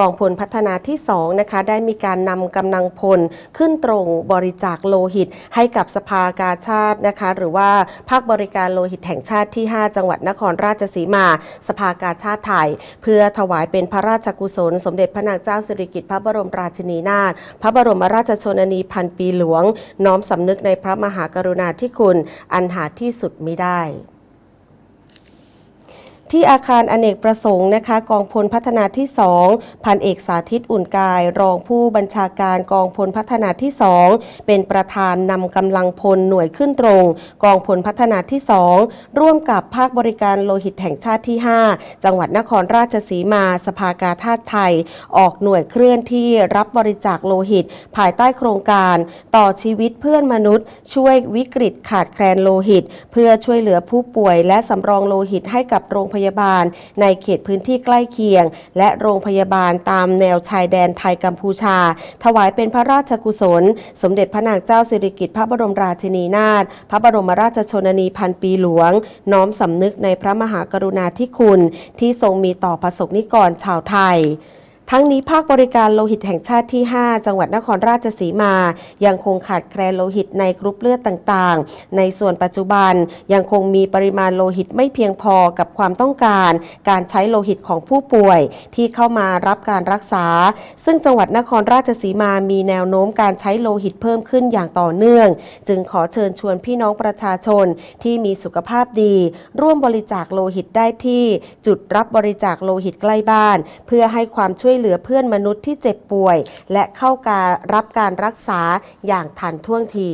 กองพลพัฒนาที่2นะคะได้มีการนำกำลังพลขึ้นตรงบริจาคโลหิต ให้กับสภากาชาตินะคะหรือว่าภาคบริการโลหิตแห่งชาติที่ 5 จังหวัดนครราชสีมา สภากาชาติไทย เพื่อถวายเป็นพระราชกุศล สมเด็จพระนางเจ้าสิริกิติ์พระบรมราชินีนาถพระบรมราชชนนีพันปีหลวง น้อมสำนึกในพระมหากรุณาธิคุณ อันหาที่สุดมิได้ ที่อาคารอเนกประสงค์นะคะ กองพลพัฒนาที่2พันเอกสาธิตอุ่นกาย รองผู้บัญชาการกองพลพัฒนาที่ 2 เป็นประธานนำกำลังพลหน่วยขึ้นตรง กองพลพัฒนาที่ 2 ร่วมกับภาคบริการโลหิตแห่งชาติที่ 5 จังหวัดนครราชสีมา สภากาชาติไทย ออกหน่วยเคลื่อนที่รับบริจาคโลหิต ภายใต้โครงการต่อชีวิตเพื่อนมนุษย์ ช่วยวิกฤตขาดแคลนโลหิต เพื่อช่วยเหลือผู้ป่วยและสำรองโลหิตให้กับโรงพยาบาล ในเขตพื้นที่ใกล้เคียง และโรงพยาบาลตามแนวชายแดนไทยกัมพูชา ถวายเป็นพระราชกุศล สมเด็จพระนางเจ้าสิริกิติ์พระบรมราชินีนาถพระบรมราชชนนีพันปีหลวง น้อมสำนึกในพระมหากรุณาธิคุณ ที่ทรงมีต่อประสบนิกรชาวไทย ทั้งนี้ภาคบริการโลหิตแห่งชาติที่ 5 จังหวัดนครราชสีมา ยังคงขาดแคลนโลหิตในกรุ๊ปเลือดต่างๆ ในส่วนปัจจุบันยังคงมีปริมาณโลหิตไม่เพียงพอกับความต้องการ การใช้โลหิตของผู้ป่วย ที่เข้ามารับการรักษา ซึ่งจังหวัดนครราชสีมามีแนวโน้มการใช้โลหิตเพิ่มขึ้นอย่างต่อเนื่อง จึงขอเชิญชวนพี่น้องประชาชนที่มีสุขภาพดี ร่วมบริจาคโลหิตได้ที่ จุดรับบริจาคโลหิตใกล้บ้าน เพื่อให้ความช่วยเหลือเพื่อนมนุษย์ที่เจ็บป่วย และเข้าการรับการรักษาอย่างทันท่วงที